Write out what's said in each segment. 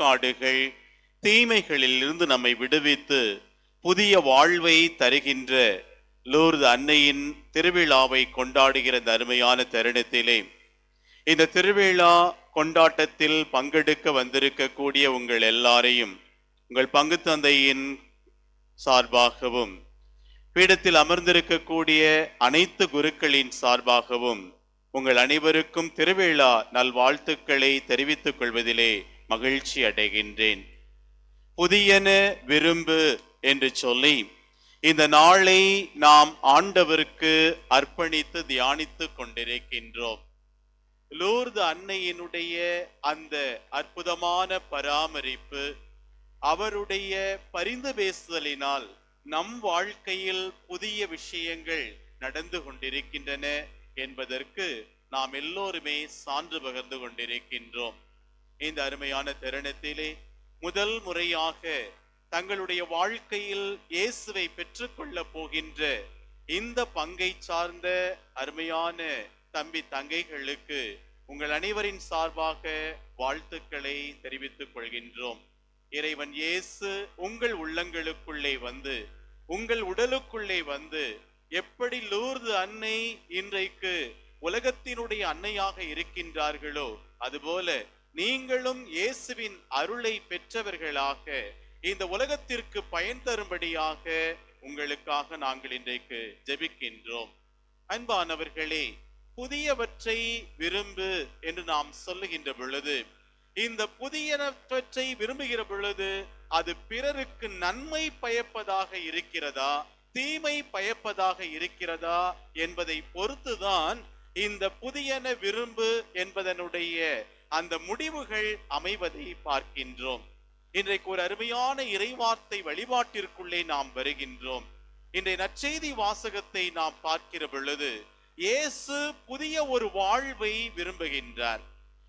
வழக்காடுகள் தீமைகளில் இருந்து நம்மை விடுவித்து புதிய வாழ்வை தருகின்ற லூர்து அன்னையின் திருவிழாவை கொண்டாடுகிற இந்த அருமையான தருணத்திலே இந்த திருவிழா கொண்டாட்டத்தில் பங்கெடுக்க வந்திருக்கக்கூடிய உங்கள் எல்லாரையும் உங்கள் பங்கு தந்தையின் சார்பாகவும் பீடத்தில் அமர்ந்திருக்கக்கூடிய அனைத்து குருக்களின் சார்பாகவும் உங்கள் அனைவருக்கும் திருவிழா நல்வாழ்த்துக்களை தெரிவித்துக் கொள்வதிலே மகிழ்ச்சி அடைகின்றேன். புதியன விரும்பு என்று சொல்லி இந்த நாளை நாம் ஆண்டவருக்கு அர்ப்பணித்து தியானித்து கொண்டிருக்கின்றோம். லூர்து அன்னையினுடைய அந்த அற்புதமான பராமரிப்பு அவருடைய பரிந்து பேசுதலினால் நம் வாழ்க்கையில் புதிய விஷயங்கள் நடந்து கொண்டிருக்கின்றன என்பதற்கு நாம் எல்லோருமே சான்று பகிர்ந்து கொண்டிருக்கின்றோம். இந்த அருமையான தருணத்திலே முதல் முறையாக தங்களுடைய வாழ்க்கையில் இயேசுவை பெற்றுக்கொள்ள போகின்ற இந்த பங்கை சார்ந்த அருமையான தம்பி தங்கைகளுக்கு உங்கள் அனைவரின் சார்பாக வாழ்த்துக்களை தெரிவித்துக் கொள்கின்றோம். இறைவன் இயேசு உங்கள் உள்ளங்களுக்குள்ளே வந்து உங்கள் உடலுக்குள்ளே வந்து எப்படி லூர்து அன்னை இன்றைக்கு உலகத்தினுடைய அன்னையாக இருக்கின்றார்களோ அதுபோல நீங்களும் இயேசுவின் அருளை பெற்றவர்களாக இந்த உலகத்திற்கு பயன் தரும்படியாக உங்களுக்காக நாங்கள் இன்றைக்கு ஜெபிக்கின்றோம். அன்பானவர்களே புதியவற்றை விரும்பு என்று நாம் சொல்லுகின்ற பொழுது இந்த புதியனவற்றை விரும்புகிற பொழுது அது பிறருக்கு நன்மை பயப்பதாக இருக்கிறதா தீமை பயப்பதாக இருக்கிறதா என்பதை பொறுத்துதான் இந்த புதியன விரும்பு என்பதனுடைய அந்த முடிவுகள் அமைவதை பார்க்கின்றோம். இன்றைக்கு ஒரு அருமையான இறைவார்த்தை வழிபாட்டிற்குள்ளே நாம் வருகின்றோம். இன்றைய நற்செய்தி வாசகத்தை நாம் பார்க்கிற பொழுது இயேசு புதிய ஒரு வாழ்வை விரும்புகின்றார்.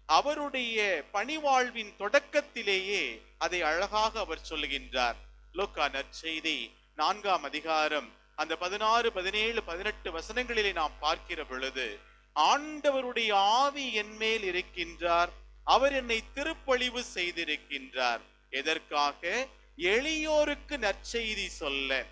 அவருடைய பணிவாழ்வின் தொடக்கத்திலேயே அதை அழகாக அவர் சொல்லுகின்றார். லோக்கா நற்செய்தி நான்காம் அதிகாரம் அந்த பதினாறு பதினேழு பதினெட்டு வசனங்களிலே நாம் பார்க்கிற பொழுது ஆண்டவருடைய ஆவி என் மேல் இருக்கின்றார் அவர் என்னை திருப்பழிவு செய்திருக்கின்றார். எதற்காக? எளியோருக்கு நற்செய்தி சொல்ல.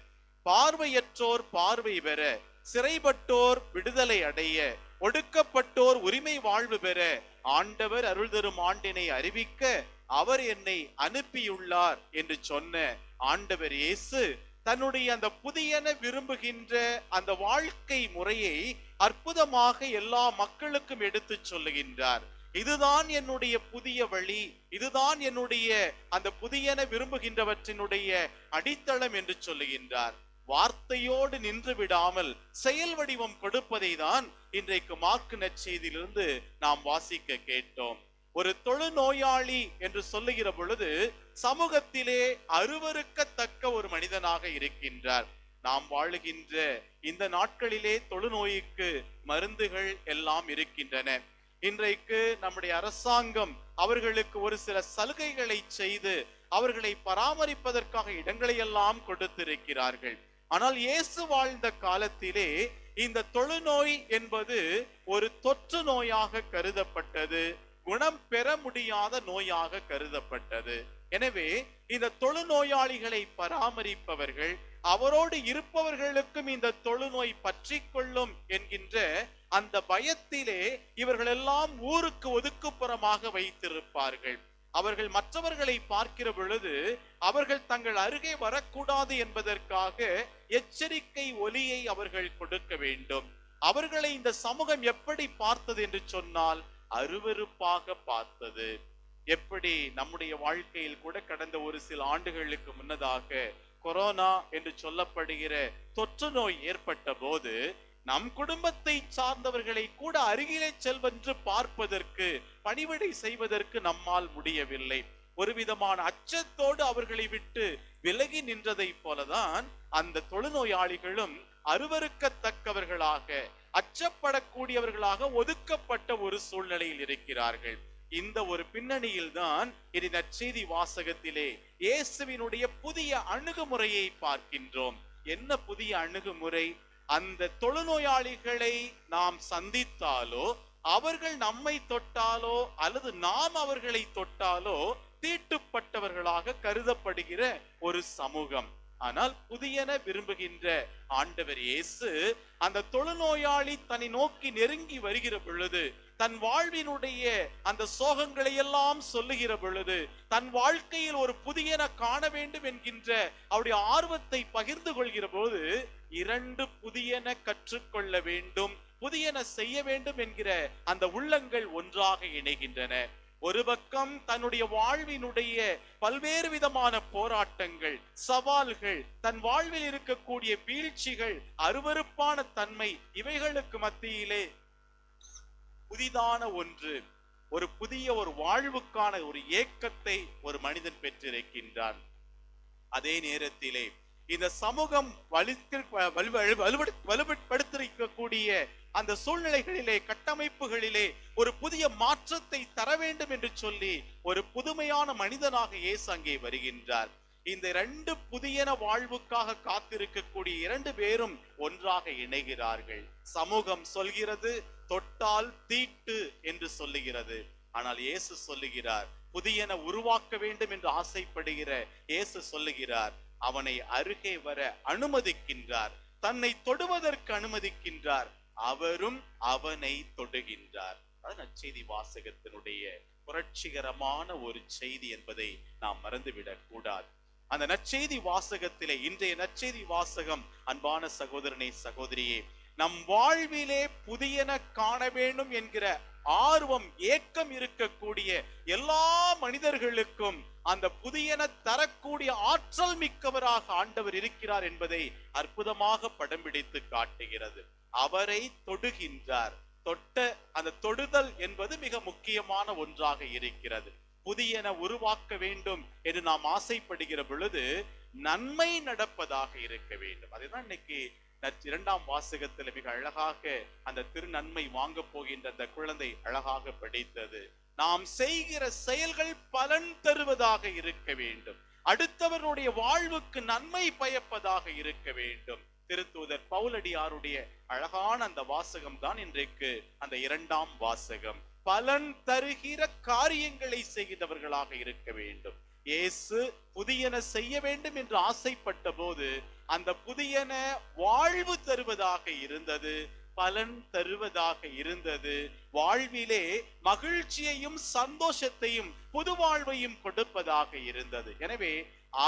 பார்வையற்றோர் பார்வை பெற சிறைப்பட்டோர் விடுதலை அடைய ஒடுக்கப்பட்டோர் உரிமை வாழ்வு பெற ஆண்டவர் அருள் தரும் ஆண்டினை அறிவிக்க அவர் என்னை அனுப்பியுள்ளார் என்று சொன்ன ஆண்டவர் இயேசு தன்னுடைய அந்த புதியன விரும்புகின்ற அந்த வாழ்க்கை முறையை அற்புதமாக எல்லா மக்களுக்கும் எடுத்துச் சொல்லுகின்றார். இதுதான் என்னுடைய புதிய வழி இதுதான் என்னுடைய அந்த புதியன விரும்புகின்றவற்றினுடைய அடித்தளம் என்று சொல்லுகின்றார். வார்த்தையோடு நின்று விடாமல் செயல் வடிவம் கொடுப்பதை தான் இன்றைக்கு மார்க்கு நற்செய்தியிலிருந்து நாம் வாசிக்க கேட்டோம். ஒரு தொழுநோயாளி என்று சொல்லுகிற பொழுது சமூகத்திலே அருவருக்கத்தக்க ஒரு மனிதனாக இருக்கின்றார். நாம் வாழுகின்ற இந்த நாட்களிலே தொழுநோய்க்கு மருந்துகள் எல்லாம் இருக்கின்றன. இன்றைக்கு நம்முடைய அரசாங்கம் அவர்களுக்கு ஒரு சில சலுகைகளை செய்து அவர்களை பராமரிப்பதற்காக இடங்களை எல்லாம் கொடுத்திருக்கிறார்கள். ஆனால் இயேசு வாழ்ந்த காலத்திலே இந்த தொழுநோய் என்பது ஒரு தொற்று நோயாக கருதப்பட்டது குணம் பெற முடியாத நோயாக கருதப்பட்டது. எனவே இந்த தொழுநோயாளிகளை பராமரிப்பவர்கள் அவரோடு இருப்பவர்களுக்கும் இந்த தொழுநோய் பற்றி கொள்ளும் என்கின்ற அந்த பயத்திலே இவர்கள் எல்லாம் ஊருக்கு ஒதுக்குப்புறமாக வைத்திருப்பார்கள். அவர்கள் மற்றவர்களை பார்க்கிற பொழுது அவர்கள் தங்கள் அருகே வரக்கூடாது என்பதற்காக எச்சரிக்கை ஒலியை அவர்கள் கொடுக்க வேண்டும். அவர்களை இந்த சமூகம் எப்படி பார்த்தது என்று சொன்னால் அருவருப்பாக பார்த்தது. எப்படி நம்முடைய வாழ்க்கையில் கூட கடந்த ஒரு சில ஆண்டுகளுக்கு முன்னதாக கொரோனா என்று சொல்லப்படுகிற தொற்று நோய் ஏற்பட்ட போது நம் குடும்பத்தை சார்ந்தவர்களை கூட அருகிலே செல்வென்று பார்ப்பதற்கு பணிவிடை செய்வதற்கு நம்மால் முடியவில்லை. ஒரு விதமான அச்சத்தோடு அவர்களை விட்டு விலகி நின்றதை போலதான் அந்த தொழுநோயாளிகளும் அருவருக்கத்தக்கவர்களாக அச்சப்படக்கூடியவர்களாக ஒதுக்கப்பட்ட ஒரு சூழ்நிலையில் இருக்கிறார்கள். இந்த ஒரு பின்னணியில் தான் இனி நற்செய்தி வாசகத்திலே இயேசுவினுடைய புதிய அணுகுமுறையை பார்க்கின்றோம். என்ன புதிய அணுகுமுறை? அந்த தொழுநோயாளிகளை நாம் சந்தித்தாலோ அவர்கள் நம்மை தொட்டாலோ அல்லது நாம் அவர்களை தொட்டாலோ தீட்டுப்பட்டவர்களாக கருதப்படுகிற ஒரு சமூகம். ஆனால் புதியன விரும்புகின்ற ஆண்டவர் இயேசு அந்த தொழுநோயாளி தன்னை நோக்கி நெருங்கி வருகிற பொழுது தன் வாழ்வினுடைய அந்த சோகங்களை எல்லாம் சொல்லுகிற பொழுது தன் வாழ்க்கையில் ஒரு புதியன காண வேண்டும் என்கின்ற அவருடைய ஆர்வத்தை பகிர்ந்து கொள்கிற போது இரண்டு புதியன கற்றுக்கொள்ள வேண்டும் புதியன செய்ய வேண்டும் என்கிற அந்த உள்ளங்கள் ஒன்றாக இணைகின்றன. ஒரு பக்கம் தன்னுடைய வாழ்வினுடைய பல்வேறு விதமான போராட்டங்கள் சவால்கள் தன் வாழ்வில் இருக்கக்கூடிய வீழ்ச்சிகள் அருவருப்பான தன்மை இவைகளுக்கு மத்தியிலே புதிதான ஒன்று ஒரு புதிய ஒரு வாழ்வுக்கான ஒரு ஏக்கத்தை ஒரு மனிதன் பெற்றிருக்கின்றான். அதே நேரத்திலே இந்த சமூகம் வலுப்படுத்திருக்கக்கூடிய அந்த சூழ்நிலைகளிலே கட்டமைப்புகளிலே ஒரு புதிய மாற்றத்தை தர வேண்டும் என்று சொல்லி ஒரு புதுமையான மனிதனாக இயேசு அங்கே வருகின்றார். இந்த இரண்டு புதியன வாழ்வுக்காக காத்திருக்கக்கூடிய இரண்டு பேரும் ஒன்றாக இணைகிறார்கள். சமூகம் சொல்கிறது தொட்டால் தீட்டு என்று சொல்லுகிறது. ஆனால் இயேசு சொல்லுகிறார் புதியன உருவாக்க வேண்டும் என்று ஆசைப்படுகிற இயேசு சொல்லுகிறார் அவனை அருகே வர அனுமதிக்கின்றார் தன்னை தொடுவதற்கு அனுமதிக்கின்றார் அவரும் அவனை தொடுகின்றார். அது நற்செய்தி வாசகத்தினுடைய புரட்சிகரமான ஒரு செய்தி என்பதை நாம் மறந்துவிடக் கூடாது அந்த நற்செய்தி வாசகத்திலே இன்றைய நற்செய்தி வாசகம் அன்பான சகோதரனே சகோதரியே நம் வாழ்விலே புதியன காண வேண்டும் என்கிற ஆர்வம் ஏக்கம் இருக்கக்கூடிய எல்லா மனிதர்களுக்கும் அந்த புதியன தரக்கூடிய ஆற்றல் மிக்கவராக ஆண்டவர் இருக்கிறார் என்பதை அற்புதமாக படம் பிடித்து காட்டுகிறது. அவரை தொடுகின்றார். தொட்ட அந்த தொடுதல் என்பது மிக முக்கியமான ஒன்றாக இருக்கிறது. புதியன உருவாக்க வேண்டும் என்று நாம் ஆசைப்படுகிற பொழுது நன்மை நடப்பதாக இருக்க வேண்டும். அதுதான் இன்னைக்கு இரண்டாம் வாசகத்தில் மிக அழகாக அந்த திருநன்மை வாங்க போகின்ற அந்த குழந்தை அழகாக படித்தது. நாம் செய்கிற செயல்கள் பலன் தருவதாக இருக்க வேண்டும். அடுத்தவருடைய வாழ்வுக்கு நன்மை பயப்பதாக இருக்க வேண்டும். திருத்தூதர் பவுலடியாருடைய அழகான அந்த வாசகம் தான் இன்றைக்கு அந்த இரண்டாம் வாசகம். பலன் தருகிற காரியங்களை செய்கிறவர்களாக இருக்க வேண்டும். இயேசு புதியன செய்ய வேண்டும் என்று ஆசைப்பட்ட போது அந்த புதியன வாழ்வு தருவதாக இருந்தது பலன் தருவதாக இருந்தது. வாழ்விலே மகிழ்ச்சியையும் சந்தோஷத்தையும் புது வாழ்வையும் கொடுப்பதாக இருந்தது. எனவே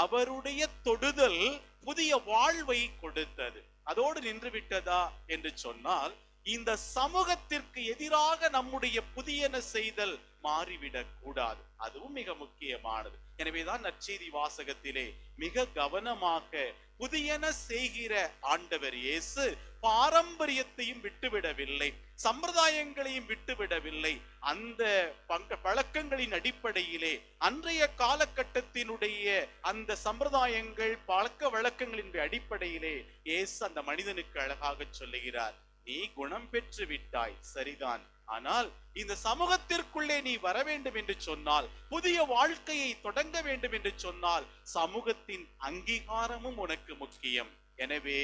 அவருடைய தொடுதல் புதிய வாழ்வை கொடுத்தது. அதோடு நின்று விட்டதா என்று சொன்னால் இந்த சமூகத்திற்கு எதிராக நம்முடைய புதியன செய்தல் மாறிவிடக் கூடாது. அதுவும் மிக முக்கியமானது. எனவேதான் நற்செய்தி வாசகத்திலே மிக கவனமாக புதியன செய்கிற ஆண்டவர் இயேசு பாரம்பரியத்தையும் விட்டுவிடவில்லை சம்பிரதாயங்களையும் விட்டுவிடவில்லை. அந்த பங்க பழக்கங்களின் அடிப்படையிலே அன்றைய காலகட்டத்தினுடைய அந்த சம்பிரதாயங்கள் பழக்க வழக்கங்களின் அடிப்படையிலே இயேசு அந்த மனிதனுக்கு அழகாக சொல்லுகிறார். நீ குணம் பெற்று விட்டாய் சரிதான். ஆனால் இந்த சமூகத்திற்குள்ளே நீ வர வேண்டும் என்று சொன்னால் புதிய வாழ்க்கையை தொடங்க வேண்டும் என்று சொன்னால் சமூகத்தின் அங்கீகாரமும் உனக்கு முக்கியம். எனவே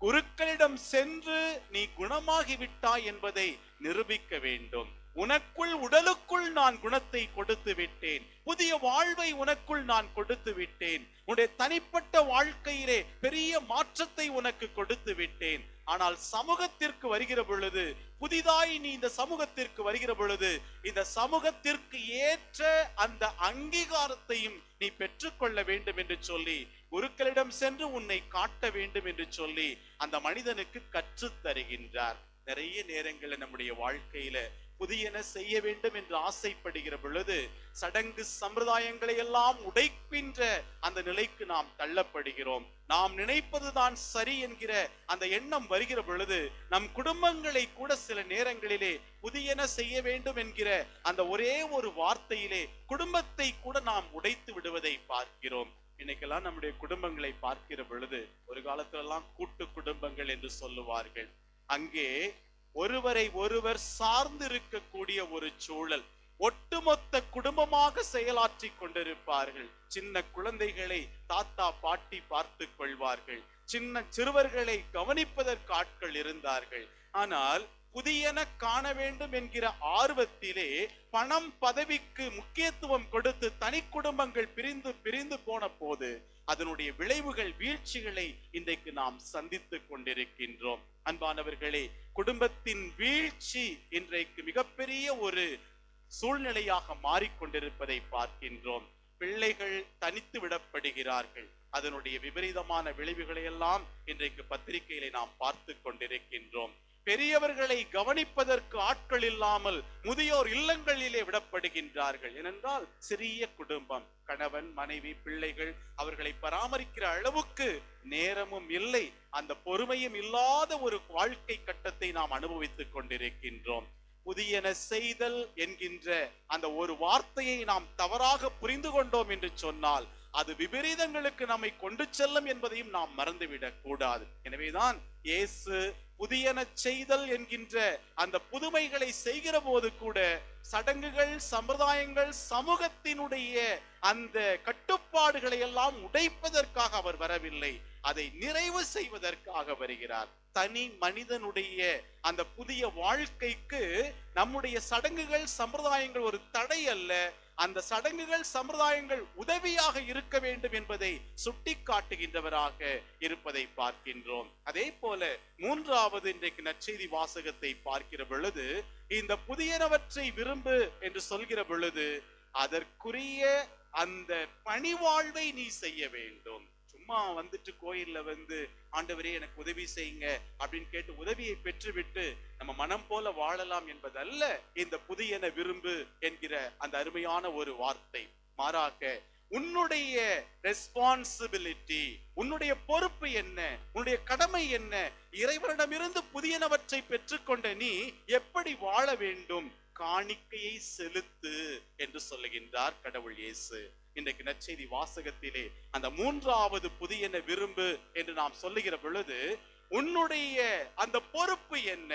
குருக்களிடம் சென்று நீ குணமாகிவிட்டாய் என்பதை நிரூபிக்க வேண்டும். உனக்குள் உடலுக்குள் நான் குணத்தை கொடுத்து விட்டேன். புதிய வாழ்வை உனக்குள் நான் கொடுத்து விட்டேன். உன்னுடைய தனிப்பட்ட வாழ்க்கையிலே பெரிய மாற்றத்தை உனக்கு கொடுத்து விட்டேன். ஆனால் சமூகத்திற்கு வருகிற பொழுது புதிதாய் நீ இந்த சமூகத்திற்கு வருகிற பொழுது இந்த சமூகத்திற்கு ஏற்ற அந்த அங்கீகாரத்தையும் நீ பெற்றுக்கொள்ள வேண்டும் என்று சொல்லி குருக்களிடம் சென்று உன்னை காட்ட வேண்டும் என்று சொல்லி அந்த மனிதனுக்கு கற்றுத் தருகின்றார் நிறைய நேரங்களில் நம்முடைய வாழ்க்கையில புதியன செய்ய வேண்டும் என்று ஆசைப்படுகிற பொழுது சடங்கு சம்பிரதாயங்களை எல்லாம் உடைக்கின்ற அந்த நிலைக்கு நாம் தள்ளப்படுகிறோம். நாம் நினைப்பதுதான் சரி என்கிற அந்த எண்ணம் வருகிற பொழுது நம் குடும்பங்களை கூட சில நேரங்களிலே புதியன செய்ய வேண்டும் என்கிற அந்த ஒரே ஒரு வார்த்தையிலே குடும்பத்தை கூட நாம் உடைத்து விடுவதை பார்க்கிறோம். இன்னைக்கெல்லாம் நம்முடைய குடும்பங்களை பார்க்கிற பொழுது ஒரு காலத்திலெல்லாம் கூட்டு குடும்பங்கள் என்று சொல்லுவார்கள். அங்கே ஒருவரை ஒருவர் சார்ந்து இருக்கக்கூடிய ஒரு சூழல் ஒட்டுமொத்த குடும்பமாக செயலாற்றி கொண்டிருப்பார்கள். சின்ன குழந்தைகளை தாத்தா பாட்டி பார்த்து கொள்வார்கள். சின்ன சிறுவர்களை கவனிப்பதற்கு ஆட்கள் இருந்தார்கள். ஆனால் புதியன காண வேண்டும் என்கிற ஆர்வத்திலே பணம் பதவிக்கு முக்கியத்துவம் கொடுத்து தனி குடும்பங்கள் பிரிந்து பிரிந்து போன போது அதனுடைய விளைவுகள் வீழ்ச்சிகளை இன்றைக்கு நாம் சந்தித்து கொண்டிருக்கின்றோம். அன்பானவர்களே குடும்பத்தின் வீழ்ச்சி இன்றைக்கு மிகப்பெரிய ஒரு சூழ்நிலையாக மாறிக்கொண்டிருப்பதை பார்க்கின்றோம். பிள்ளைகள் தனித்து விடப்படுகிறார்கள். அதனுடைய விபரீதமான விளைவுகளை எல்லாம் இன்றைக்கு பத்திரிகையிலே நாம் பார்த்து கொண்டிருக்கின்றோம். பெரியவர்களை கவனிப்பதற்கு ஆட்கள் இல்லாமல் முதியோர் இல்லங்களிலே விடப்படுகின்றார்கள். ஏனென்றால் சிறிய குடும்பம் கணவன் மனைவி பிள்ளைகள் அவர்களை பராமரிக்கிற அளவுக்கு நேரமும் இல்லை. அந்த பொறுமையும் இல்லாத ஒரு வாழ்க்கை கட்டத்தை நாம் அனுபவித்துக் கொண்டிருக்கின்றோம். புதியன செய்தல் என்கின்ற அந்த ஒரு வார்த்தையை நாம் தவறாக புரிந்து கொண்டோம் என்று சொன்னால் அது விபரீதங்களுக்கு நம்மை கொண்டு செல்லும் என்பதையும் நாம் மறந்துவிடக் கூடாது. எனவேதான் இயேசு புதியன செய்தல் என்கின்ற அந்த புதுமைகளை செய்கிற போது கூட சடங்குகள் சம்பிரதாயங்கள் சமூகத்தினுடைய அந்த கட்டுப்பாடுகளை எல்லாம் உடைப்பதற்காக அவர் வரவில்லை. அதை நிறைவு செய்வதற்காக வருகிறார். தனி மனிதனுடைய அந்த புதிய வாழ்க்கைக்கு நம்முடைய சடங்குகள் சம்பிரதாயங்கள் ஒரு தடை அல்ல. அந்த சடங்குகள் சம்பிரதாயங்கள் உதவியாக இருக்க வேண்டும் என்பதை சுட்டி காட்டுகின்றவராக இருப்பதை பார்க்கின்றோம். அதே போல மூன்றாவது இன்றைக்கு நற்செய்தி வாசகத்தை பார்க்கிற பொழுது இந்த புதியனவற்றை விரும்பு என்று சொல்கிற பொழுது அதற்குரிய அந்த பணிவாழ்வை நீ செய்ய வேண்டும். சும்மா வந்துட்டு கோயில்ல வந்து ஆண்டவரே எனக்கு உதவி செய்யுங்க அப்படின்னு கேட்டு உதவியை பெற்றுவிட்டு நம்ம மனம் போல வாழலாம் என்பதல்ல இந்த புதியன விரும்பு என்கிற அந்த அருமையான ஒரு வார்த்தை. மாறாக உன்னுடைய ரெஸ்பான்சிபிலிட்டி உன்னுடைய பொறுப்பு என்ன உன்னுடைய கடமை என்ன இறைவனிடமிருந்து புதியனவற்றை பெற்றுக்கொண்ட நீ எப்படி வாழ வேண்டும் காணிக்கையை செலுத்து என்று சொல்லுகின்றார் கடவுள் இயேசு. இன்றைக்கு நற்செய்தி வாசகத்திலே அந்த மூன்றாவது புதியன விரும்பு என்று நாம் சொல்லுகிற பொழுது உன்னுடைய அந்த பொறுப்பு என்ன?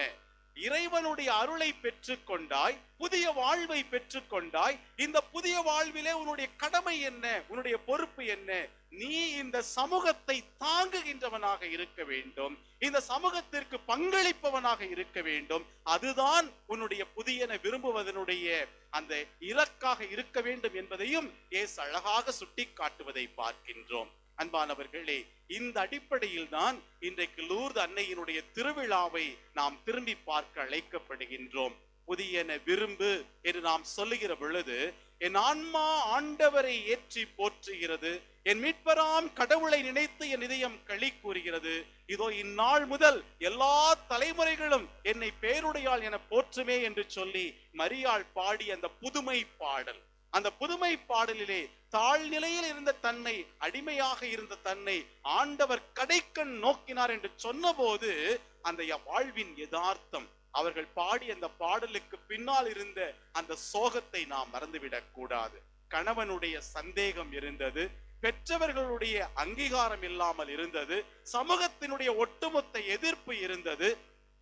இறைவனுடைய அருளை பெற்றுக்கொண்டாய் புதிய வாழ்வை பெற்றுக்கொண்டாய் இந்த புதிய வாழ்விலே உன்னுடைய கடமை என்ன உன்னுடைய பொறுப்பு என்ன நீ இந்த சமூகத்தை தாங்குகின்றவனாக இருக்க வேண்டும் இந்த சமூகத்திற்கு பங்களிப்பவனாக இருக்க வேண்டும் அதுதான் உன்னுடைய புதியன விரும்புவதனுடைய அந்த இலக்காக இருக்க வேண்டும் என்பதையும் ஏசு அழகாக சுட்டி காட்டுவதை பார்க்கின்றோம். அன்பானவர்களே இந்த அடிப்படையில் தான் இன்றைக்கு லூர்து அன்னையினுடைய திருவிழாவை நாம் திரும்பி பார்க்க அழைக்கப்படுகின்றோம். புதியன விரும்பு என்று நாம் சொல்லுகிற பொழுது என் ஆன்மா ஆண்டவரை ஏற்றி போற்றுகிறது என் மீட்பராம் கடவுளை நினைத்து என் இதயம் களி கூறுகிறது. இதோ இந்நாள் முதல் எல்லா தலைமுறைகளும் என்னை பேருடையாள் என போற்றுமே என்று சொல்லி மரியாள் பாடி அந்த புதுமை பாடல். அந்த புதுமை பாடலிலே தாழ்நிலையில் இருந்த தன்னை அடிமையாக இருந்த தன்னை ஆண்டவர் கடைக்கண் நோக்கினார் என்று சொன்னபோது அந்த வாழ்வின் யதார்த்தம் அவர்கள் பாடி அந்த பாடலுக்கு பின்னால் இருந்த அந்த சோகத்தை நாம் மறந்துவிடக் கூடாது. கணவனுடைய சந்தேகம் இருந்தது பெற்றவர்களுடைய அங்கீகாரம் இல்லாமல் இருந்தது சமூகத்தினுடைய ஒட்டுமொத்த எதிர்ப்பு இருந்தது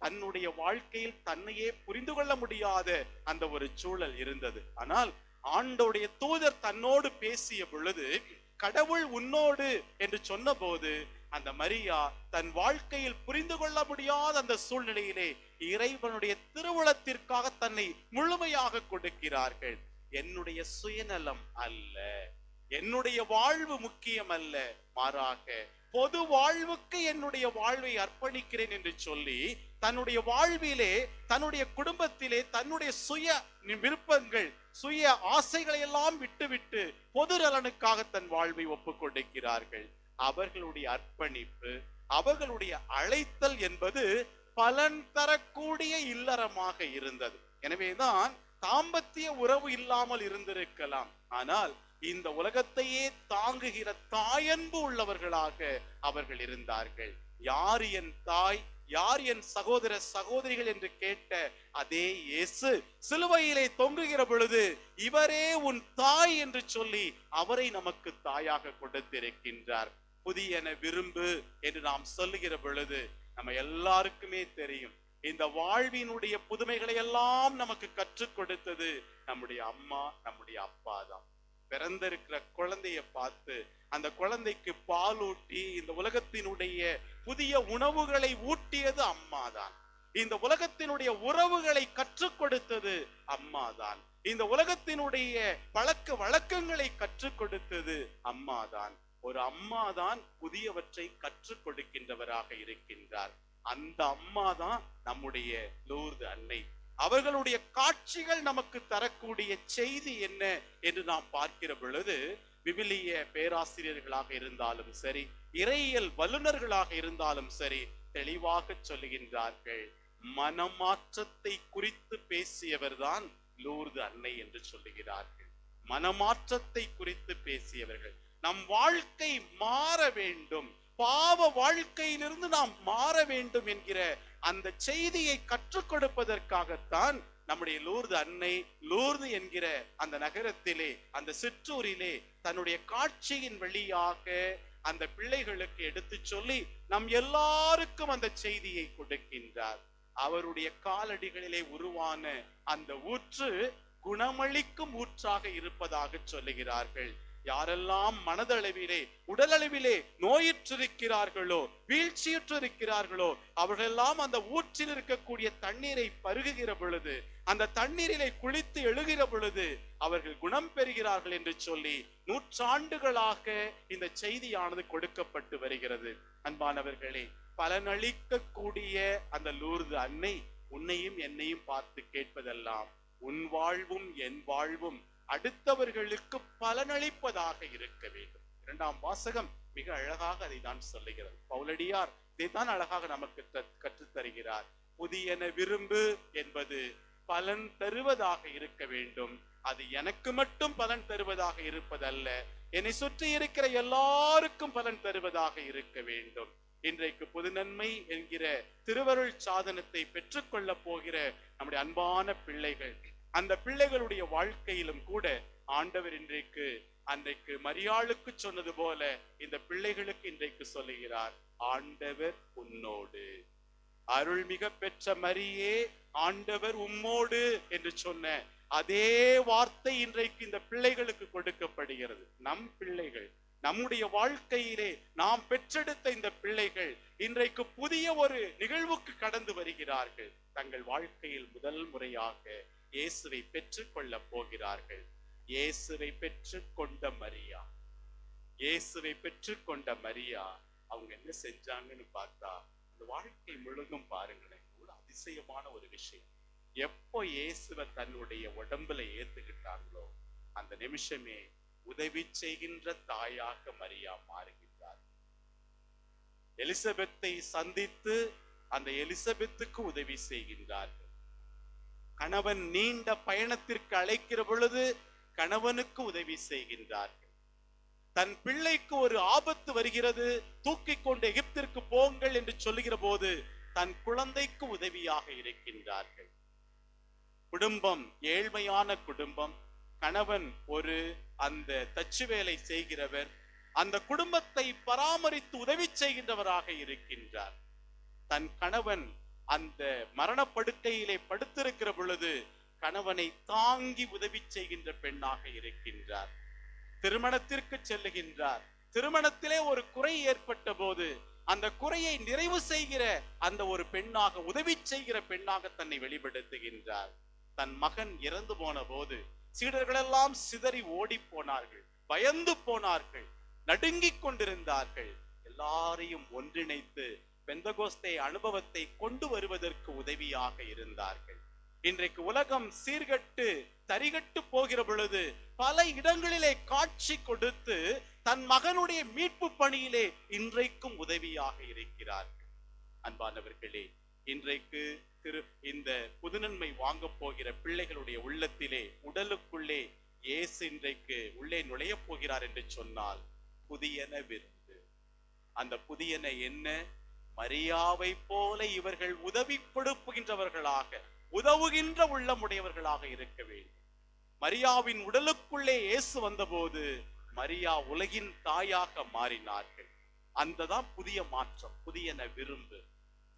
தன்னுடைய வாழ்க்கையில் தன்னையே புரிந்து கொள்ள முடியாத அந்த ஒரு சூழல் இருந்தது. ஆனால் ஆண்டோடைய தூதர் தன்னோடு பேசிய பொழுது கடவுள் உன்னோடு என்று சொன்னபோது அந்த மரியா தன் வாழ்க்கையில் புரிந்து கொள்ள முடியாத அந்த சூழ்நிலையிலே இறைவனுடைய திருவுளத்திற்காக தன்னை முழுமையாக கொடுக்கிறார்கள். என்னுடைய சுயநலம் அல்ல. என்னுடைய வாழ்வு முக்கியம் அல்ல. மாறாக பொது வாழ்வுக்கு என்னுடைய வாழ்வை அர்ப்பணிக்கிறேன் என்று சொல்லி தன்னுடைய வாழ்விலே தன்னுடைய குடும்பத்திலே தன்னுடைய சுய விருப்பங்கள் சுய ஆசைகளை எல்லாம் விட்டுவிட்டு பொது நலனுக்காக தன் வாழ்வை ஒப்புக்கொண்டிருக்கிறார்கள். அவர்களுடைய அர்ப்பணிப்பு அவர்களுடைய அழைத்தல் என்பது பலன் தரக்கூடிய இல்லறமாக இருந்தது. எனவேதான் தாம்பத்திய உறவு இல்லாமல் இருந்திருக்கலாம். ஆனால் இந்த உலகத்தையே தாங்குகிற தாயன்பு உள்ளவர்களாக அவர்கள் இருந்தார்கள். யார் என் தாய்? யார் என் சகோதர சகோதரிகள் என்று கேட்ட அதே இயேசு சிலுவையிலே தொங்குகிற பொழுது இவரே உன் தாய் என்று சொல்லி அவரை நமக்கு தாயாக கொடுத்திருக்கின்றார். புதியன விரும்பு என்று நாம் சொல்லுகிற பொழுது நம்ம எல்லாருக்குமே தெரியும் இந்த வாழ்வினுடைய புதுமைகளை எல்லாம் நமக்கு கற்றுக் கொடுத்தது நம்முடைய அம்மா நம்முடைய அப்பா தான். பிறந்திருக்கிற குழந்தைய பார்த்து அந்த குழந்தைக்கு பாலூட்டி இந்த உலகத்தினுடைய புதிய உணவுகளை ஊட்டியது அம்மாதான். இந்த உலகத்தினுடைய உறவுகளை கற்றுக் கொடுத்தது அம்மாதான். இந்த உலகத்தினுடைய பழக்க வழக்கங்களை கற்றுக் கொடுத்தது அம்மாதான். ஒரு அம்மாதான் புதியவற்றை கற்றுக் கொடுக்கின்றவராக இருக்கின்றார். அந்த அம்மாதான் நம்முடைய லூர்து அன்னை. அவர்களுடைய காட்சிகள் நமக்கு தரக்கூடிய செய்தி என்ன என்று நாம் பார்க்கிற பொழுது விவிலிய பேராசிரியர்களாக இருந்தாலும் சரி இறையியல் வல்லுநர்களாக இருந்தாலும் சரி தெளிவாக சொல்லுகின்றார்கள். மனமாற்றத்தை குறித்து பேசியவர்தான் லூர்து அன்னை என்று சொல்லுகிறார்கள். மனமாற்றத்தை குறித்து பேசியவர்கள் நம் வாழ்க்கை மாற வேண்டும். பாவ வாழ்க்கையிலிருந்து நாம் மாற வேண்டும் என்கிற அந்த செய்தியை கற்றுக் கொடுப்பதற்காகத்தான் நம்முடைய லூர்து அன்னை லூர்து என்கிற அந்த நகரத்திலே அந்த சிற்றூரிலே தன்னுடைய காட்சியின் வழியாக அந்த பிள்ளைகளுக்கு எடுத்துச் சொல்லி நம் எல்லாருக்கும் அந்த செய்தியை கொடுக்கின்றார். அவருடைய காலடிகளிலே உருவான அந்த ஊற்று குணமளிக்கும் ஊற்றாக இருப்பதாக சொல்லுகிறார்கள். யாரெல்லாம் மனதளவிலே உடலளவிலே நோயிற்றிருக்கிறார்களோ வீழ்ச்சியுற்றிருக்கிறார்களோ அவர்களெல்லாம் அந்த ஊற்றில் இருக்கக்கூடிய தண்ணீரை பருகுகிற பொழுது அந்த தண்ணீரிலே குளித்து எழுகிற பொழுது அவர்கள் குணம் பெறுகிறார்கள் என்று சொல்லி நூற்றாண்டுகளாக இந்த செய்தியானது கொடுக்கப்பட்டு வருகிறது. அன்பானவர்களே பலனளிக்கக்கூடிய அந்த லூர்து அன்னை உன்னையும் என்னையும் பார்த்து கேட்பதெல்லாம் உன் வாழ்வும் என் வாழ்வும் அடுத்தவர்களுக்கு பலனளிப்பதாக இருக்க வேண்டும். இரண்டாம் வாசகம் மிக அழகாக அதை தான் சொல்லுகிறது. பவுலடியார் இதைத்தான் அழகாக நமக்கு கற்றுத்தருகிறார். புதியன விரும்பு என்பது பலன் தருவதாக இருக்க வேண்டும். அது எனக்கு மட்டும் பலன் தருவதாக இருப்பதல்ல என்னை சுற்றி இருக்கிற எல்லாருக்கும் பலன் தருவதாக இருக்க வேண்டும். இன்றைக்கு பொது நன்மை என்கிற திருவருள் சாதனத்தை பெற்றுக்கொள்ளப் போகிற நம்முடைய அன்பான பிள்ளைகள் அந்த பிள்ளைகளுடைய வாழ்க்கையிலும் கூட ஆண்டவர் இன்றைக்கு அன்றைக்கு மரியாளுக்கு சொன்னது போல இந்த பிள்ளைகளுக்கு இன்றைக்கு சொல்லுகிறார் ஆண்டவர் உன்னோடு. அருள்மிக பெற்ற மரியே ஆண்டவர் உம்மோடு என்று சொன்ன அதே வார்த்தை இன்றைக்கு இந்த பிள்ளைகளுக்கு கொடுக்கப்படுகிறது. நம் பிள்ளைகள் நம்முடைய வாழ்க்கையிலே நாம் பெற்றெடுத்த இந்த பிள்ளைகள் இன்றைக்கு புதிய ஒரு நிகழ்வுக்கு கடந்து வருகிறார்கள். தங்கள் வாழ்க்கையில் முதல் முறையாக இயேசுவை பெற்றுக்கொள்ள போகிறார்கள். இயேசுவை பெற்று கொண்ட மரியா. இயேசுவை பெற்று கொண்ட மரியா. அவங்க என்ன செஞ்சாங்கன்னு பார்த்தா அந்த வாழ்க்கை முழுதும் பாருங்களேன் ஒரு அதிசயமான ஒரு விஷயம். எப்போ இயேசுவை தன்னுடைய உடம்புல ஏத்துக்கிட்டாங்களோ அந்த நிமிஷமே உதவி செய்கின்ற தாயாக மரியா மாறுகின்றார். எலிசபெத்தை சந்தித்து அந்த எலிசபெத்துக்கு உதவி செய்கின்றார்கள். கணவன் நீண்ட பயணத்திற்கு அழைக்கிற பொழுது கணவனுக்கு உதவி செய்கின்றார்கள். தன் பிள்ளைக்கு ஒரு ஆபத்து வருகிறது தூக்கிக் கொண்டு எகிப்திற்கு போங்கள் என்று சொல்லுகிற போது தன் குழந்தைக்கு உதவியாக இருக்கின்றார்கள். குடும்பம் ஏழ்மையான குடும்பம். கணவன் ஒரு அந்த தச்சு வேலை செய்கிறவர் அந்த குடும்பத்தை பராமரித்து உதவி செய்கின்றவராக இருக்கின்றார். தன் கணவன் அந்த மரணப்படுக்கையிலே படுத்திருக்கிற பொழுது கணவனை தாங்கி உதவி செய்கின்ற பெண்ணாக இருக்கின்றார். திருமணத்திற்கு செல்லுகின்றார். திருமணத்திலே ஒரு குறை ஏற்பட்ட போது அந்த குறையை நிறைவு செய்கிற அந்த ஒரு பெண்ணாக உதவி செய்கிற பெண்ணாக தன்னை வெளிப்படுத்துகின்றார். தன் மகன் இறந்து போன போது சீடர்களெல்லாம் சிதறி ஓடி போனார்கள் பயந்து போனார்கள் நடுங்கிக் கொண்டிருந்தார்கள். எல்லாரையும் ஒன்றிணைத்து பெந்தகோஸ்தே அனுபவத்தை கொண்டு வருவதற்கு உதவியாக இருந்தார்கள். இன்றைக்கு உலகம் சீர்கட்டு தரிகட்டு போகிற பொழுது பல இடங்களிலே காட்சி கொடுத்து தன் மகனுடைய மீட்பு பணியிலே இன்றைக்கும் உதவியாக இருக்கிறார்கள். அன்பானவர்களே இன்றைக்கு திரு இந்த புதுநன்மை வாங்க போகிற பிள்ளைகளுடைய உள்ளத்திலே உடலுக்குள்ளே இயேசு இன்றைக்கு உள்ளே நுழைய போகிறார் என்று சொன்னால் புதியன விருந்து. அந்த புதியன என்ன? மரியாவை போல இவர்கள் உதவி கொடுப்புகின்றவர்களாக உதவுகின்ற உள்ளமுடையவர்களாக இருக்க வேண்டும். மரியாவின் உடலுக்குள்ளே இயேசு வந்தபோது மரியா உலகின் தாயாக மாறினார்கள். அந்ததான் புதிய மாற்றம் புதியன விரும்பு.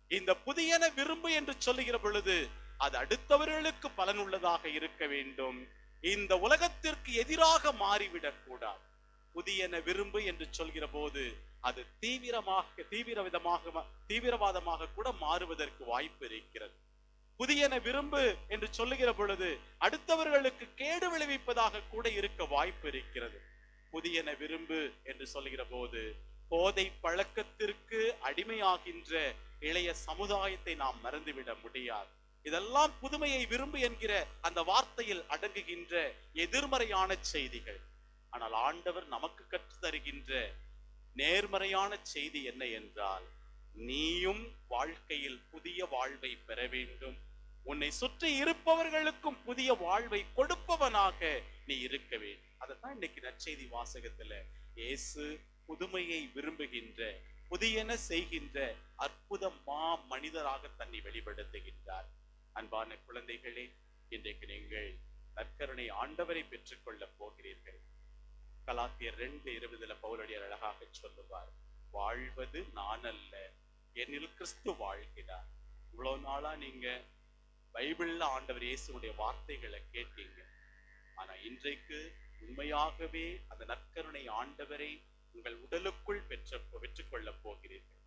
இந்த புதியன விரும்பு என்று சொல்லுகிற பொழுது அது அடுத்தவர்களுக்கு பலனுள்ளதாக இருக்க வேண்டும். இந்த உலகத்திற்கு எதிராக மாறிவிடக் கூடாது புதியன விரும்பு என்று சொல்கிற போது அது தீவிரமாக தீவிர விதமாக தீவிரவாதமாக கூட மாறுவதற்கு வாய்ப்பு இருக்கிறது. புதியன விரும்பு என்று சொல்லுகிற பொழுது அடுத்தவர்களுக்கு கேடு விளைவிப்பதாக கூட இருக்க வாய்ப்பு இருக்கிறது. புதியன விரும்பு என்று சொல்லுகிற போது போதை பழக்கத்திற்கு அடிமையாகின்ற இளைய சமுதாயத்தை நாம் மறந்துவிட முடியாது. இதெல்லாம் புதுமையை விரும்பு என்கிற அந்த வார்த்தையில் அடங்குகின்ற எதிர்மறையான செய்திகள். ஆனால் ஆண்டவர் நமக்கு கற்று தருகின்ற நேர்மறையான செய்தி என்ன என்றால் நீயும் வாழ்க்கையில் புதிய வாழ்வை பெற வேண்டும். உன்னை சுற்றி இருப்பவர்களுக்கும் புதிய வாழ்வை கொடுப்பவனாக நீ இருக்க வேண்டும். அதைத்தான் இன்னைக்கு நற்செய்தி வாசகத்துல இயேசு புதுமையை விரும்புகின்ற புதியன செய்கின்ற அற்புத மா மனிதராக தன்னை வெளிப்படுத்துகின்றார். அன்பான குழந்தைகளே இன்றைக்கு நீங்கள் நற்கருணை ஆண்டவரை பெற்றுக்கொள்ளப் போகிறீர்கள். கலாத்தியர் ரெண்டு இருபதுல பவுலடியார் அழகாக சொல்லுவார் வாழ்வது நான் அல்ல என்னில் கிறிஸ்து வாழ்கிறார். இவ்வளவு நாளா நீங்க பைபிள்ல ஆண்டவர் இயேசுடைய வார்த்தைகளை கேட்டீங்க. ஆனா இன்றைக்கு உண்மையாகவே அந்த நற்கருணை ஆண்டவரை உங்கள் உடலுக்குள் பெற்ற பெற்றுக்கொள்ள போகிறீர்கள்.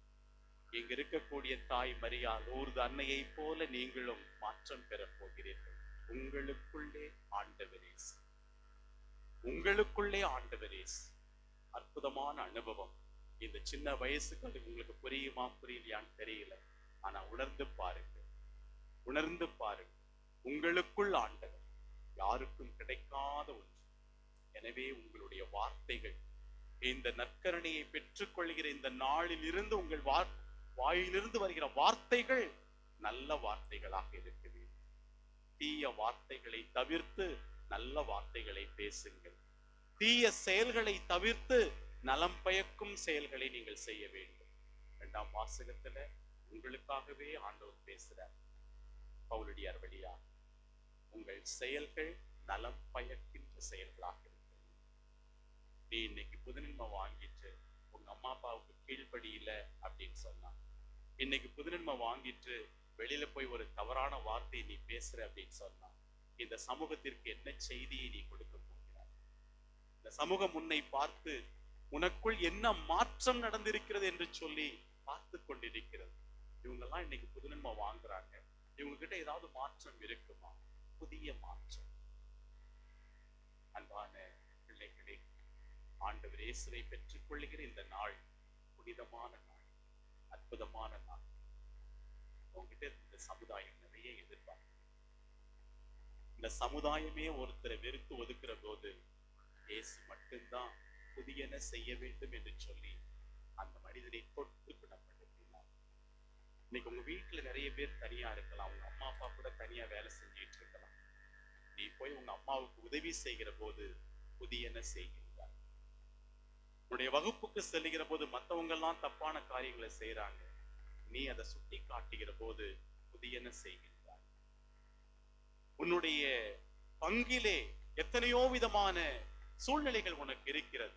இங்க இருக்கக்கூடிய தாய் மரியா நூறு அன்னையைப் போல நீங்களும் மாற்றம் பெறப் போகிறீர்கள். உங்களுக்குள்ளே ஆண்டவரேஸ் உங்களுக்குள்ளே ஆண்டவரேஸ் அற்புதமான அனுபவம். இந்த சின்ன வயசுக்கு அது உங்களுக்கு புரியுமா புரியலையான்னு தெரியல. ஆனா உணர்ந்து பாருங்க உணர்ந்து பாருங்க உங்களுக்குள் ஆண்டவர் யாருக்கும் கிடைக்காத ஒன்று. எனவே உங்களுடைய வார்த்தைகள் இந்த நற்கரணையை பெற்றுக்கொள்கிற இந்த நாளில் இருந்து உங்கள் வா வாயிலிருந்து வருகிற வார்த்தைகள் நல்ல வார்த்தைகளாக இருக்குது. தீய வார்த்தைகளை தவிர்த்து நல்ல வார்த்தைகளை பேசுங்கள். தீய செயல்களை தவிர்த்து நலம் பயக்கும் செயல்களை நீங்கள் செய்ய வேண்டும். இரண்டாம் வாசகத்துல உங்களுக்காகவே ஆண்டவர் பேசுறார். பவுலடியார் வழியா உங்கள் செயல்கள் நலம் பயக்கின்ற செயல்களாக இருக்கிறது நீ இன்னைக்கு புதுநன்மை வாங்கிட்டு உங்க அம்மா அப்பாவுக்கு கீழ்ப்படியில அப்படின்னு சொன்னான் இன்னைக்கு புதுநன்மை வாங்கிட்டு வெளியில போய் ஒரு தவறான வார்த்தையை நீ பேசுற அப்படின்னு சொன்னான் இந்த சமூகத்திற்கு என்ன செய்தியை நீ கொடுக்க போகிறாய்? இந்த சமூகம் உன்னை பார்த்து உனக்குள் என்ன மாற்றம் நடந்திருக்கிறது என்று சொல்லி பார்த்து கொண்டிருக்கிறது. இவங்கெல்லாம் இன்னைக்கு புதுநன்மை வாங்குறாங்க. இவங்க கிட்ட ஏதாவது மாற்றம் இருக்குமா? புதிய மாற்றம். அன்பான பிள்ளைகளே ஆண்டவர் இயேசுவை பெற்றுக் கொள்ளுகிற இந்த நாள் புனிதமான நாள் அற்புதமான நாள். உங்ககிட்ட இந்த சமுதாயம் நிறைய எதிர்பார்க்கும் இந்த சமுதாயமே ஒருத்தரை வெறுத்து ஒதுக்குற போது இயேசு மட்டும்தான் புதியன செய்ய வேண்டும் என்று சொல்லி அந்த மனிதனை தொட்டு குணப்படுத்தினார். இன்னைக்கு உங்க வீட்டுல நிறைய பேர் தனியா இருக்கலாம். உங்க அம்மா அப்பா கூட தனியா வேலை செஞ்சிட்டு இருக்கலாம். நீ போய் உங்க அம்மாவுக்கு உதவி செய்கிற போது புதியன செய்கின்றார். உன்னுடைய வகுப்புக்கு செல்லுகிற போது மத்தவங்க எல்லாம் தப்பான காரியங்களை செய்யறாங்க நீ அதை சுட்டி காட்டுகிற போது புதியன செய்கின்றார் உன்னுடைய பங்கிலே எத்தனையோ விதமான சூழ்நிலைகள் உனக்கு இருக்கிறது.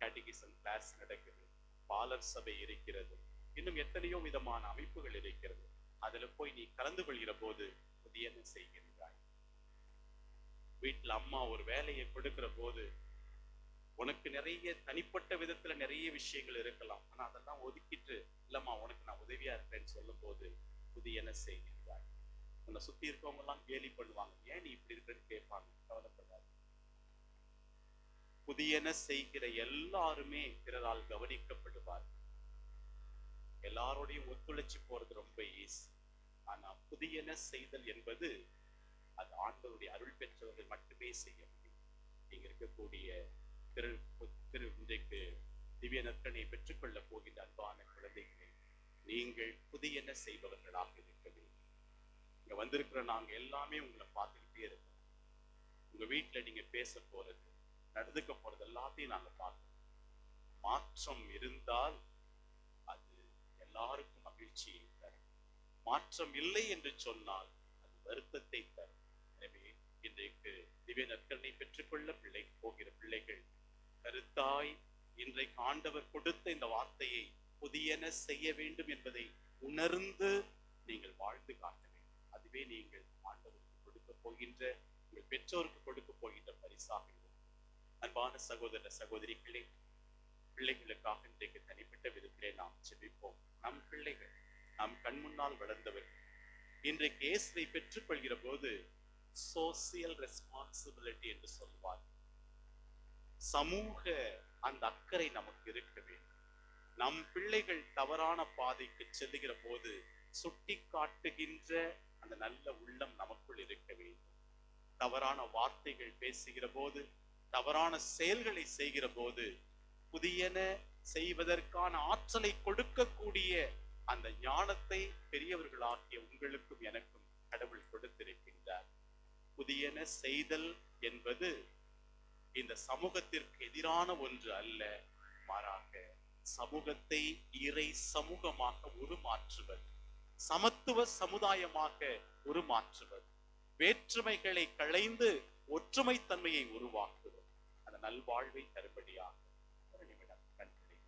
கேட்டகிசம் கிளாஸ் நடக்குது பாலர் சபை இருக்கிறது இன்னும் எத்தனையோ விதமான அமைப்புகள் இருக்கிறது. அதுல போய் நீ கலந்து கொள்கிற போது புதிய செய்கின்றாய்? வீட்டுல அம்மா ஒரு வேலையை கொடுக்கிற போது உனக்கு நிறைய தனிப்பட்ட விதத்துல நிறைய விஷயங்கள் இருக்கலாம். ஆனா அதெல்லாம் ஒதுக்கிட்டு இல்லம்மா உனக்கு நான் உதவியா இருப்பேன்னு சொல்லும் போது என்ன செய்ய? உன்னை சுத்தி இருக்கவங்க எல்லாம் கேலி பண்ணுவாங்க. ஏன் நீ இப்படி இருக்கிறன்னு கேட்பாங்க. கவலைப்படாது. புதியன செய்கிற எல்லாருமே பிறரால் கவனிக்கப்படுவார் எல்லாரோடையும் ஒத்துழைச்சு போறது ரொம்ப ஈஸி ஆனா புதியன செய்தல் என்பது அது ஆண்டவருடைய அருள் பெற்றவர்கள் மட்டுமே செய்ய முடியும். நீங்க இருக்கக்கூடிய திரு திரு இன்றைக்கு திவ்ய நற்கனை பெற்றுக்கொள்ள போகின்ற அன்பான குழந்தைகளை நீங்கள் புதியன செய்பவர்களாக இருக்க வேண்டும். இங்க வந்திருக்கிற நாங்க எல்லாமே உங்களை பார்த்துக்கிட்டே இருக்கோம். உங்க வீட்டுல நீங்க பேச போறது நடந்துக்க போறது எல்லாத்தையும் நாங்க பார்க்கணும் மாற்றம் இருந்தால் அது எல்லாருக்கும் மகிழ்ச்சியை தரும். மாற்றம் இல்லை என்று சொன்னால் அது வருத்தத்தை தரும். எனவே இன்றைக்கு திவ்ய நற்கனை பெற்றுக்கொள்ள பிள்ளை போகிற பிள்ளைகள் கருத்தாய் இன்றைக்கு ஆண்டவர் கொடுத்த இந்த வார்த்தையை புதியன செய்ய வேண்டும் என்பதை உணர்ந்து நீங்கள் வாழ்ந்து காட்டுங்கள். வேண்டும் நீங்கள் ஆண்டவருக்கு கொடுக்க போகின்ற உங்கள் பெற்றோருக்கு கொடுக்க போகின்ற பரிசாக அன்பான சகோதர சகோதரிகளே பிள்ளைகளுக்காக இன்றைக்கு தனிப்பட்ட விதத்திலே நாம் ஜெபிப்போம். நம் பிள்ளைகள் நம் கண் முன்னால் வளர்ந்தவர்கள் இன்றைக்கு இயேசுவை பெற்றுக்கொள்கிற போது சோசியல் ரெஸ்பான்சிபிலிட்டி என்று சொல்வார். சமூக அந்த அக்கறை நமக்கு இருக்க வேண்டும். நம் பிள்ளைகள் தவறான பாதைக்கு செல்லுகிற போது சுட்டி காட்டுகின்ற அந்த நல்ல உள்ளம் நமக்குள் இருக்க வேண்டும். தவறான வார்த்தைகள் பேசுகிற போது தவறான செயல்களை செய்கிற போது புதியன செய்வதற்கான ஆற்றலை கொடுக்கக்கூடிய அந்த ஞானத்தை பெரியவர்களாகிய உங்களுக்கும் எனக்கும் கடவுள் கொடுத்திருக்கின்றார். புதியன செய்தல் என்பது இந்த சமூகத்திற்கு எதிரான ஒன்று அல்ல மாறாக சமூகத்தை இறை சமூகமாக உருமாற்றுவது. சமத்துவ சமுதாயமாக உருமாற்றுவது வேற்றுமைகளை களைந்து ஒற்றுமை தன்மையை உருவாக்குவது அந்த நல்வாழ்வை தரும்படியாக ஒரு நிமிடம் கண்களை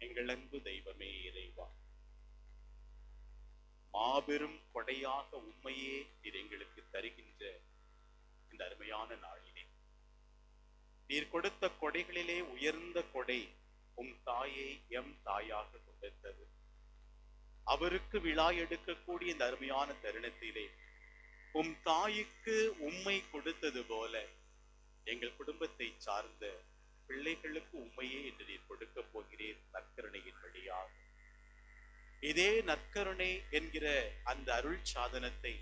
எங்கள் அன்பு தெய்வமே இறைவா மாபெரும் கொடையாக உண்மையே நீர் எங்களுக்கு தருகின்ற இந்த அருமையான நாளிலே. நீர் கொடுத்த கொடைகளிலே உயர்ந்த கொடை உம் தாயை எம் தாயாக கொண்டிருந்தது. அவருக்கு விழா எடுக்கக்கூடிய இந்த அருமையான தருணத்திலே உம் தாய்க்கு உண்மை கொடுத்தது போல எங்கள் குடும்பத்தை சார்ந்த பிள்ளைகளுக்கு உண்மையே என்று நீர் கொடுக்க போகிறீர் நற்கருணையின் வழியாக. இதே நற்கருணை என்கிற அந்த அருள் சாதனத்தை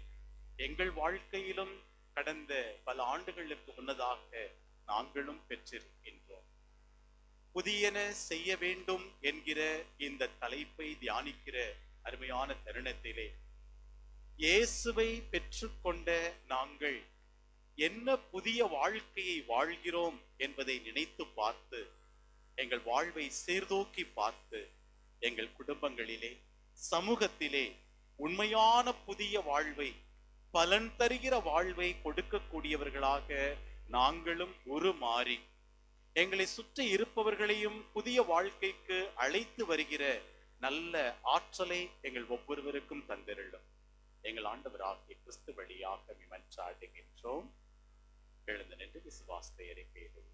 எங்கள் வாழ்க்கையிலும் கடந்த பல ஆண்டுகளுக்கு முன்னதாக நாங்களும் பெற்றிருக்கின்றோம். புதியன செய்ய வேண்டும் என்கிற இந்த தலைப்பை தியானிக்கிற அருமையான தருணத்திலே இயேசுவை பெற்றுக்கொண்ட நாங்கள் என்ன புதிய வாழ்க்கையை வாழ்கிறோம் என்பதை நினைத்து பார்த்து எங்கள் வாழ்வை சீர்தூக்கி பார்த்து எங்கள் குடும்பங்களிலே சமூகத்திலே உண்மையான புதிய வாழ்வை பலன் தருகிற வாழ்வை கொடுக்கக்கூடியவர்களாக நாங்களும் உருமாறி எங்களை சுற்றி இருப்பவர்களையும் புதிய வாழ்க்கைக்கு அழைத்து வருகிற நல்ல ஆற்றலை எங்கள் ஒவ்வொருவருக்கும் தந்திருளும். எங்கள் ஆண்டவராகிய கிறிஸ்து வழியாக விமன்றாடுகின்றோம். எழுந்து நின்று விசுவாசத்தை அறிக்கையிடும்